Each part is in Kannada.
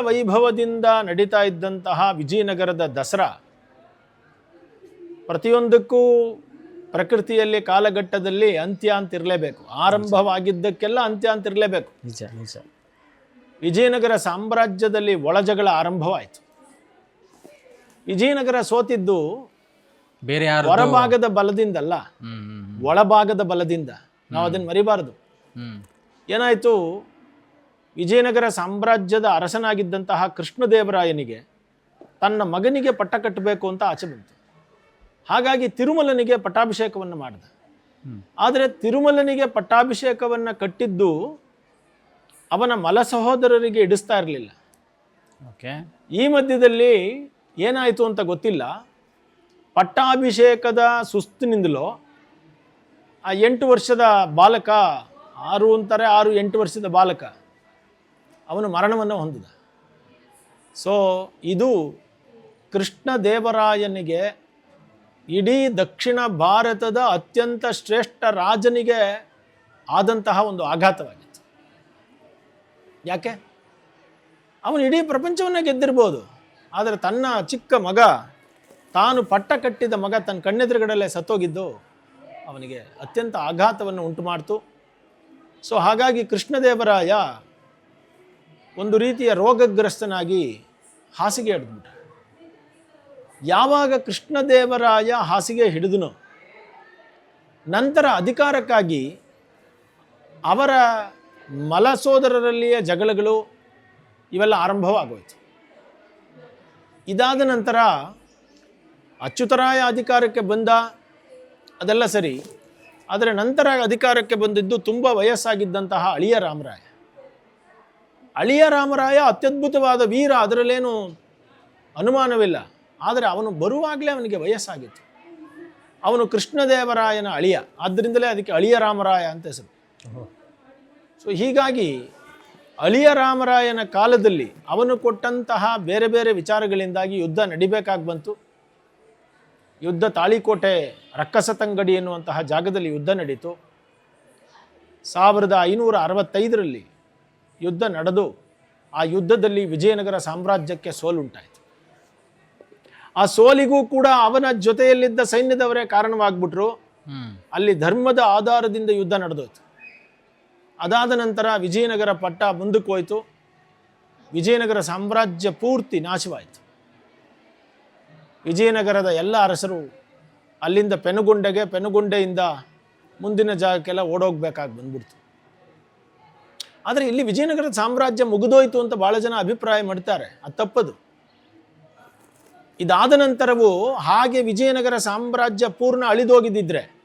ವೈಭವದಿಂದ ನಡೀತಾ ಇದ್ದಂತಹ ವಿಜಯನಗರದ ದಸರಾ ಪ್ರತಿಯೊಂದಕ್ಕೂ ಪ್ರಕೃತಿಯಲ್ಲಿ ಕಾಲಘಟ್ಟದಲ್ಲಿ ಅಂತ್ಯ ಅಂತ ಇರಲೇಬೇಕು. ಆರಂಭವಾಗಿದ್ದಕ್ಕೆಲ್ಲ ಅಂತ್ಯ ಅಂತ ಇರಲೇಬೇಕು. ನಿಜ ನಿಜ. ವಿಜಯನಗರ ಸಾಮ್ರಾಜ್ಯದಲ್ಲಿ ಒಳಜಗಳ ಆರಂಭವಾಯಿತು. ವಿಜಯನಗರ ಸೋತಿದ್ದು ಬೇರೆ ಹೊರಭಾಗದ ಬಲದಿಂದಲ್ಲ ಒಳಭಾಗದ ಬಲದಿಂದ. ನಾವು ಅದನ್ನು ಮರಿಬಾರದು. ಏನಾಯಿತು? ವಿಜಯನಗರ ಸಾಮ್ರಾಜ್ಯದ ಅರಸನಾಗಿದ್ದಂತಹ ಕೃಷ್ಣದೇವರಾಯನಿಗೆ ತನ್ನ ಮಗನಿಗೆ ಪಟ್ಟ ಕಟ್ಟಬೇಕು ಅಂತ ಆಚೆ ಬಂತು. ಹಾಗಾಗಿ ತಿರುಮಲನಿಗೆ ಪಟ್ಟಾಭಿಷೇಕವನ್ನು ಮಾಡಿದ. ಆದರೆ ತಿರುಮಲನಿಗೆ ಪಟ್ಟಾಭಿಷೇಕವನ್ನು ಕಟ್ಟಿದ್ದು ಅವನ ಮಲ ಸಹೋದರರಿಗೆ ಇಡಿಸ್ತಾ ಇರಲಿಲ್ಲ. ಓಕೆ. ಈ ಮಧ್ಯದಲ್ಲಿ ಏನಾಯಿತು ಅಂತ ಗೊತ್ತಿಲ್ಲ. ಪಟ್ಟಾಭಿಷೇಕದ ಸುಸ್ತಿನಿಂದಲೋ ಆ ಎಂಟು ವರ್ಷದ ಬಾಲಕ ಆರು ಅಂತಾರೆ ಆರು ಎಂಟು ವರ್ಷದ ಬಾಲಕ. ಅವನು ಮರಣವನ್ನು ಹೊಂದಿದ. ಸೊ ಇದು ಕೃಷ್ಣ ದೇವರಾಯನಿಗೆ ಇಡೀ ದಕ್ಷಿಣ ಭಾರತದ ಅತ್ಯಂತ ಶ್ರೇಷ್ಠ ರಾಜನಿಗೆ ಆದಂತಹ ಒಂದು ಆಘಾತವಾಗಿತ್ತು. ಯಾಕೆ? ಅವನು ಇಡೀ ಪ್ರಪಂಚವನ್ನೇ ಗೆದ್ದಿರ್ಬೋದು. ಆದರೆ ತನ್ನ ಚಿಕ್ಕ ಮಗ, ತಾನು ಪಟ್ಟ ಕಟ್ಟಿದ ಮಗ ತನ್ನ ಕಣ್ಣೆದುರುಗಡಲ್ಲೇ ಸತ್ತೋಗಿದ್ದು ಅವನಿಗೆ ಅತ್ಯಂತ ಆಘಾತವನ್ನು ಉಂಟು ಮಾಡ್ತು ಸೊ ಹಾಗಾಗಿ ಕೃಷ್ಣದೇವರಾಯ ಒಂದು ರೀತಿಯ ರೋಗಗ್ರಸ್ತನಾಗಿ ಹಾಸಿಗೆ ಹಿಡಿದ್ಬಿಟ್ಟ. ಯಾವಾಗ ಕೃಷ್ಣದೇವರಾಯ ಹಾಸಿಗೆ ಹಿಡಿದನು, ನಂತರ ಅಧಿಕಾರಕ್ಕಾಗಿ ಅವರ ಮಲ ಸೋದರರಲ್ಲಿಯ ಜಗಳಗಳು ಇವೆಲ್ಲ ಆರಂಭವಾಗೋಯ್ತು. ಇದಾದ ನಂತರ ಅಚ್ಯುತರಾಯ ಅಧಿಕಾರಕ್ಕೆ ಬಂದ, ಅದೆಲ್ಲ ಸರಿ, ಆದರೆ ನಂತರ ಅಧಿಕಾರಕ್ಕೆ ಬಂದಿದ್ದು ತುಂಬ ವಯಸ್ಸಾಗಿದ್ದಂತಹ ಅಳಿಯ ರಾಮರಾಯ. ಅಳಿಯ ರಾಮರಾಯ ಅತ್ಯದ್ಭುತವಾದ ವೀರ ಅದರಲ್ಲೇನು ಅನುಮಾನವಿಲ್ಲ. ಆದರೆ ಅವನು ಬರುವಾಗಲೇ ಅವನಿಗೆ ವಯಸ್ಸಾಗಿತ್ತು. ಅವನು ಕೃಷ್ಣದೇವರಾಯನ ಅಳಿಯ ಆದ್ದರಿಂದಲೇ ಅದಕ್ಕೆ ಅಳಿಯ ರಾಮರಾಯ ಅಂತ ಹೆಸರು. ಸೊ ಹೀಗಾಗಿ ಅಳಿಯ ರಾಮರಾಯನ ಕಾಲದಲ್ಲಿ ಅವನು ಕೊಟ್ಟಂತಹ ಬೇರೆ ಬೇರೆ ವಿಚಾರಗಳಿಂದಾಗಿ ಯುದ್ಧ ನಡಿಬೇಕಾಗಿ ಬಂತು. ಯುದ್ಧ ತಾಳಿಕೋಟೆ ರಕ್ಕಸತಂಗಡಿ ಎನ್ನುವಂತಹ ಜಾಗದಲ್ಲಿ ಯುದ್ಧ ನಡೀತು. ಸಾವಿರದ ಐನೂರ ಅರವತ್ತೈದರಲ್ಲಿ ಯುದ್ಧ ನಡೆದು ಆ ಯುದ್ಧದಲ್ಲಿ ವಿಜಯನಗರ ಸಾಮ್ರಾಜ್ಯಕ್ಕೆ ಸೋಲುಂಟಾಯಿತು. ಆ ಸೋಲಿಗೂ ಕೂಡ ಅವನ ಜೊತೆಯಲ್ಲಿದ್ದ ಸೈನ್ಯದವರೇ ಕಾರಣವಾಗ್ಬಿಟ್ರು. ಅಲ್ಲಿ ಧರ್ಮದ ಆಧಾರದಿಂದ ಯುದ್ಧ ನಡೆದೋಯ್ತು. ಅದಾದ ನಂತರ ವಿಜಯನಗರ ಪಟ್ಟ ಮುಂದಕ್ಕೆ ಹೋಯಿತು. ವಿಜಯನಗರ ಸಾಮ್ರಾಜ್ಯ ಪೂರ್ತಿ ನಾಶವಾಯಿತು. ವಿಜಯನಗರದ ಎಲ್ಲ ಅರಸರು ಅಲ್ಲಿಂದ ಪೆನುಗುಂಡೆಗೆ ಪೆನುಗುಂಡೆಯಿಂದ ಮುಂದಿನ ಜಾಗಕ್ಕೆಲ್ಲ ಓಡೋಗ್ಬೇಕಾಗಿ ಬಂದ್ಬಿಡ್ತು. ಆದರೆ ಇಲ್ಲಿ ವಿಜಯನಗರ ಸಾಮ್ರಾಜ್ಯ ಮುಗಿದೋಯ್ತು ಅಂತ ಭಾಳ ಜನ ಅಭಿಪ್ರಾಯ ಮಾಡ್ತಾರೆ. ಅದು ತಪ್ಪದು. ಇದಾದ ನಂತರವೂ ಹಾಗೆ ವಿಜಯನಗರ ಸಾಮ್ರಾಜ್ಯ ಪೂರ್ಣ ಅಳಿದೋಗಿದ್ದಿದ್ರೆ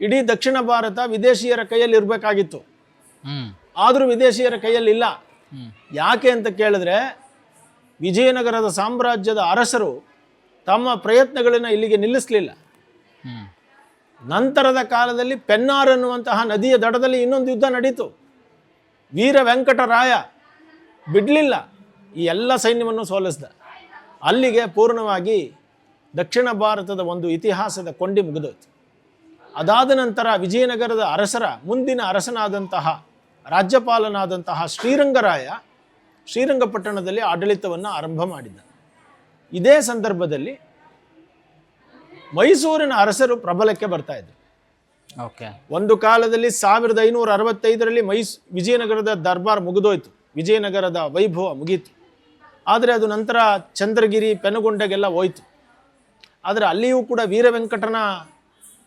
ಇಡೀ ದಕ್ಷಿಣ ಭಾರತ ವಿದೇಶಿಯರ ಕೈಯಲ್ಲಿ ಇರಬೇಕಾಗಿತ್ತು. ಆದರೂ ವಿದೇಶಿಯರ ಕೈಯಲ್ಲಿ ಇಲ್ಲ. ಯಾಕೆ ಅಂತ ಕೇಳಿದ್ರೆ ವಿಜಯನಗರದ ಸಾಮ್ರಾಜ್ಯದ ಅರಸರು ತಮ್ಮ ಪ್ರಯತ್ನಗಳನ್ನು ಇಲ್ಲಿಗೆ ನಿಲ್ಲಿಸಲಿಲ್ಲ. ನಂತರದ ಕಾಲದಲ್ಲಿ ಪೆನ್ನಾರ್ ಅನ್ನುವಂತಹ ನದಿಯ ದಡದಲ್ಲಿ ಇನ್ನೊಂದು ಯುದ್ಧ ನಡೀತು. ವೀರ ವೆಂಕಟರಾಯ ಬಿಡಲಿಲ್ಲ ಈ ಎಲ್ಲ ಸೈನ್ಯವನ್ನು ಸೋಲಿಸಿದ. ಅಲ್ಲಿಗೆ ಪೂರ್ಣವಾಗಿ ದಕ್ಷಿಣ ಭಾರತದ ಒಂದು ಇತಿಹಾಸದ ಕೊಂಡಿ ಮುಗಿದೋಯ್ತು. ಅದಾದ ನಂತರ ವಿಜಯನಗರದ ಅರಸರ, ಮುಂದಿನ ಅರಸನಾದಂತಹ, ರಾಜ್ಯಪಾಲನಾದಂತಹ ಶ್ರೀರಂಗರಾಯ ಶ್ರೀರಂಗಪಟ್ಟಣದಲ್ಲಿ ಆಡಳಿತವನ್ನು ಆರಂಭ ಮಾಡಿದ ಇದೇ ಸಂದರ್ಭದಲ್ಲಿ ಮೈಸೂರಿನ ಅರಸರು ಪ್ರಬಲಕ್ಕೆ ಬರ್ತಾ ಇದ್ರು. ಓಕೆ ಒಂದು ಕಾಲದಲ್ಲಿ ಸಾವಿರದ ಐನೂರ ಅರವತ್ತೈದರಲ್ಲಿ ಮೈಸ್ ವಿಜಯನಗರದ ದರ್ಬಾರ್ ಮುಗಿದೋಯ್ತು. ವಿಜಯನಗರದ ವೈಭವ ಮುಗೀತು. ಆದರೆ ಅದು ನಂತರ ಚಂದ್ರಗಿರಿ ಪೆನುಗೊಂಡೆಗೆಲ್ಲ ಹೋಯ್ತು. ಆದರೆ ಅಲ್ಲಿಯೂ ಕೂಡ ವೀರ ವೆಂಕಟನ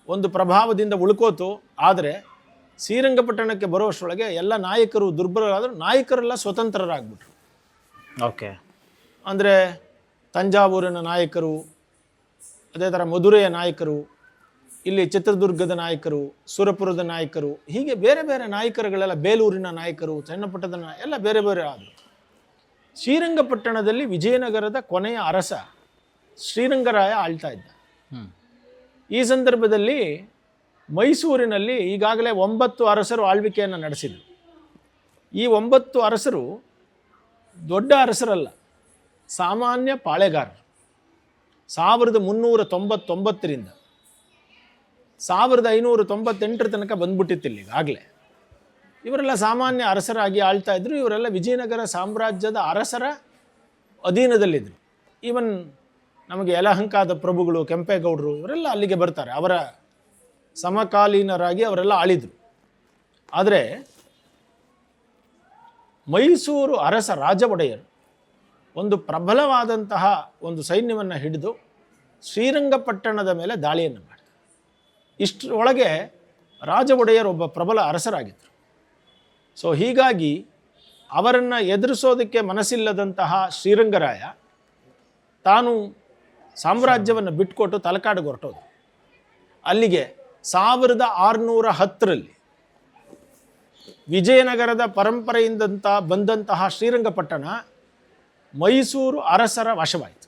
ಒಂದು ಪ್ರಭಾವದಿಂದ ಉಳ್ಕೋತು. ಆದರೆ ಶ್ರೀರಂಗಪಟ್ಟಣಕ್ಕೆ ಬರೋಷ್ಟರೊಳಗೆ ಎಲ್ಲ ನಾಯಕರು ದುರ್ಬಲರಾದರೂ ನಾಯಕರೆಲ್ಲ ಸ್ವತಂತ್ರರಾಗ್ಬಿಟ್ರು. ಓಕೆ. ಅಂದರೆ ತಂಜಾವೂರಿನ ನಾಯಕರು ಅದೇ ಥರ ಮಧುರೆಯ ನಾಯಕರು ಇಲ್ಲಿ ಚಿತ್ರದುರ್ಗದ ನಾಯಕರು ಸುರಪುರದ ನಾಯಕರು ಹೀಗೆ ಬೇರೆ ಬೇರೆ ನಾಯಕರುಗಳೆಲ್ಲ ಬೇಲೂರಿನ ನಾಯಕರು ಚನ್ನಪಟ್ಟದ ಎಲ್ಲ ಬೇರೆ ಬೇರೆ ಆದರು. ಶ್ರೀರಂಗಪಟ್ಟಣದಲ್ಲಿ ವಿಜಯನಗರದ ಕೊನೆಯ ಅರಸ ಶ್ರೀರಂಗರಾಯ ಆಳ್ತಾ ಇದ್ದ. ಈ ಸಂದರ್ಭದಲ್ಲಿ ಮೈಸೂರಿನಲ್ಲಿ ಈಗಾಗಲೇ ಒಂಬತ್ತು ಅರಸರು ಆಳ್ವಿಕೆಯನ್ನು ನಡೆಸಿದರು. ಈ ಒಂಬತ್ತು ಅರಸರು ದೊಡ್ಡ ಅರಸರಲ್ಲ ಸಾಮಾನ್ಯ ಪಾಳೆಗಾರರು. ಸಾವಿರದ ಮುನ್ನೂರ ತೊಂಬತ್ತೊಂಬತ್ತರಿಂದ ಸಾವಿರದ ಐನೂರ ತೊಂಬತ್ತೆಂಟರ ತನಕ ಬಂದ್ಬಿಟ್ಟಿತ್ತು ಇಲ್ಲಿಗಾಗಲೇ ಇವರೆಲ್ಲ ಸಾಮಾನ್ಯ ಅರಸರಾಗಿ ಆಳ್ತಾ ಇದ್ರು, ಇವರೆಲ್ಲ ವಿಜಯನಗರ ಸಾಮ್ರಾಜ್ಯದ ಅರಸರ ಅಧೀನದಲ್ಲಿದ್ದರು ಈವನ್ ನಮಗೆ ಯಲಹಂಕಾದ ಪ್ರಭುಗಳು, ಕೆಂಪೇಗೌಡರು, ಇವರೆಲ್ಲ ಅಲ್ಲಿಗೆ ಬರ್ತಾರೆ. ಅವರ ಸಮಕಾಲೀನರಾಗಿ ಅವರೆಲ್ಲ ಆಳಿದರು. ಆದರೆ ಮೈಸೂರು ಅರಸ ರಾಜ ಒಡೆಯರು ಒಂದು ಪ್ರಬಲವಾದಂತಹ ಒಂದು ಸೈನ್ಯವನ್ನು ಹಿಡಿದು ಶ್ರೀರಂಗಪಟ್ಟಣದ ಮೇಲೆ ದಾಳಿಯನ್ನು ಇಷ್ಟರೊಳಗೆ ರಾಜ ಒಡೆಯರ್ ಒಬ್ಬ ಪ್ರಬಲ ಅರಸರಾಗಿದ್ದರು. ಸೊ ಹೀಗಾಗಿ ಅವರನ್ನು ಎದುರಿಸೋದಕ್ಕೆ ಮನಸ್ಸಿಲ್ಲದಂತಹ ಶ್ರೀರಂಗರಾಯ ತಾನು ಸಾಮ್ರಾಜ್ಯವನ್ನು ಬಿಟ್ಕೊಟ್ಟು ತಲಕಾಡಿಗೆ ಹೊರಟೋದು ಅಲ್ಲಿಗೆ ಸಾವಿರದ ಆರುನೂರ ಹತ್ತರಲ್ಲಿ ವಿಜಯನಗರದ ಪರಂಪರೆಯಿಂದಂತ ಬಂದಂತಹ ಶ್ರೀರಂಗಪಟ್ಟಣ ಮೈಸೂರು ಅರಸರ ವಶವಾಯಿತು.